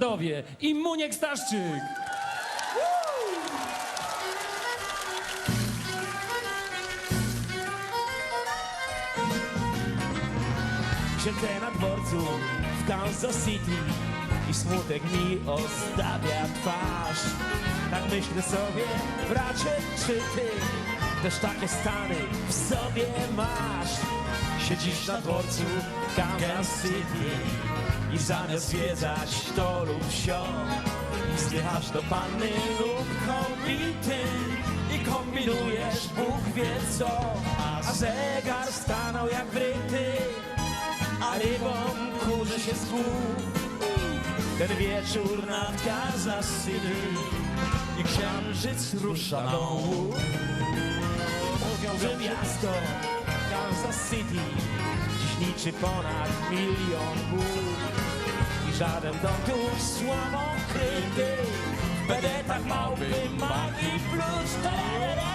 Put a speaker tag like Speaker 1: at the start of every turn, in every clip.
Speaker 1: Dowie i Muniek Staszczyk.
Speaker 2: Siedzę na dworcu w Kansas City i smutek mi ozdabia twarz. Tak myślę sobie, bracie, czy ty też takie stany w sobie masz? Siedzisz na dworcu Kansas City i zamiast zwiedzać to lub sio Zdychasz do panny lub kobiety i kombinujesz Bóg wie co, a zegar stanął jak wryty a rybą kurzy się z. Ten wieczór nad Kansas City i księżyc rusza na łuk. Że miasto Kansas City dziś liczy ponad milion głów. I żaden dom tu słomą kryty w bedetach małpy magii plus.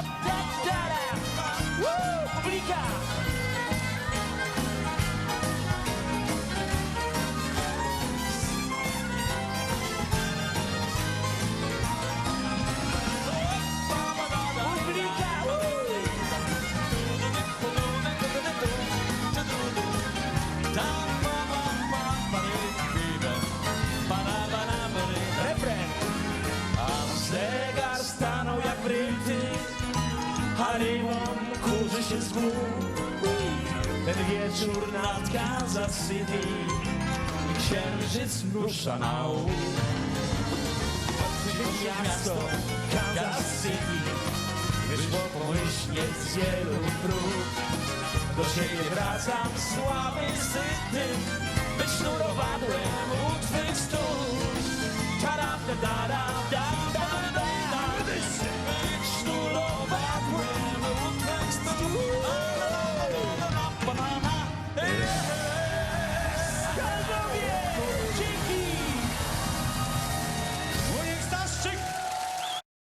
Speaker 2: A rymon kurzy się z głów. Ten wieczór nad Kansas City i księżyc rusza na łuk. Miasto Kansas City wyszło pomyślnie z wielu prób. Do siebie wracam słaby, syty, być sznurowadłem u twych stóp.